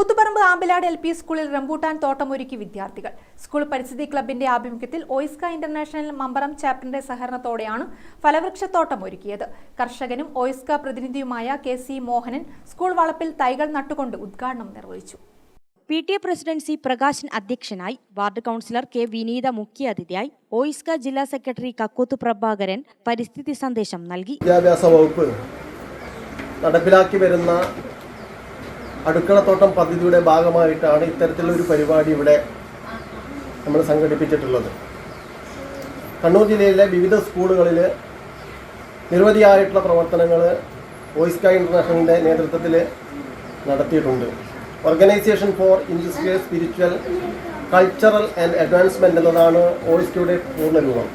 Koothuparamba Ambilad L P സ്കൂളിൽ rambutan തോട്ടമൊരുക്കി വിദ്യാർത്ഥികൾ. സ്കൂൾ പരിസ്ഥിതി ക്ലബിന്റെ ആഭിമുഖ്യത്തിൽ ഓയിസ്ക ഇന്റർനാഷണൽ മമ്പറം ചാപ്റ്ററിന്റെ സഹകരണത്തോടെയാണ് ഫലവൃക്ഷത്തോട്ടം ഒരുക്കിയത് കർഷകനും ഓയിസ്ക പ്രതിനിധിയുമായ കെ സി മോഹനൻ സ്കൂൾ വളപ്പിൽ തൈകൾ നട്ടുകൊണ്ട് ഉദ്ഘാടനം നിർവഹിച്ചു. P T A president C Prakashan അധ്യക്ഷനായി വാർഡ് കൗൺസിലർ കെ വിനീത മുഖ്യാതിഥിയായി ഓയിസ്ക ജില്ലാ സെക്രട്ടറി കക്കൂത്ത് പ്രഭാകരൻ പരിസ്ഥിതി സന്ദേശം നൽകി. വിദ്യാഭ്യാസ വകുപ്പ് നടപ്പിലാക്കി വരുന്ന അടുക്കളത്തോട്ടം പദ്ധതിയുടെ ഭാഗമായിട്ടാണ് ഇത്തരത്തിലൊരു പരിപാടി ഇവിടെ നമ്മൾ സംഘടിപ്പിച്ചിട്ടുള്ളത്. കണ്ണൂർ ജില്ലയിലെ വിവിധ സ്കൂളുകളിൽ നിരവധിയായിട്ടുള്ള പ്രവർത്തനങ്ങൾ വോയിസ്ക ഇന്റർനാഷണലിന്റെ നേതൃത്വത്തിൽ നടത്തിയിട്ടുണ്ട്. Organisation for industrial spiritual cultural and advancement എന്നതാണ് ഓയിസ്കയുടെ പൂർണരൂപം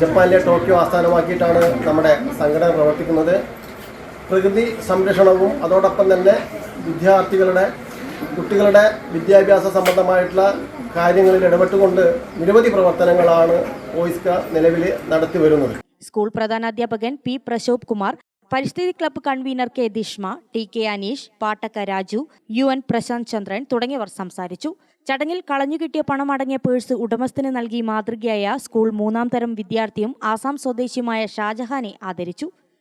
ജപ്പാനിലെ ടോക്കിയോ ആസ്ഥാനമാക്കിയിട്ടാണ് നമ്മുടെ സംഘടന പ്രവർത്തിക്കുന്നത്. പ്രകൃതി സംരക്ഷണവും അതോടൊപ്പം തന്നെ വിദ്യാർത്ഥികളുടെ കുട്ടികളുടെ വിദ്യാഭ്യാസ സംബന്ധമായിട്ടുള്ള കാര്യങ്ങളിൽ ഇടപെട്ടുകൊണ്ട് നിരവധി പ്രവർത്തനങ്ങളാണ് ഓയിസ്ക നിലവിൽ നടത്തി വരുന്നത്. സ്കൂൾ പ്രധാനാധ്യാപകൻ പി പ്രശോഭ് കുമാർ പരിസ്ഥിതി club convener K Dishma T K Aneesh പാട്ടക്ക Raju U N Prashanth Chandran തുടങ്ങിയവർ സംസാരിച്ചു. ചടങ്ങിൽ കളഞ്ഞുകിട്ടിയ പണം അടങ്ങിയ പേഴ്സ് ഉടമസ്ഥന് നൽകി മാതൃകയായ സ്കൂൾ മൂന്നാം തരം വിദ്യാർത്ഥിയും ആസാം സ്വദേശിയുമായ ഷാജഹാനെ ആദരിച്ചു.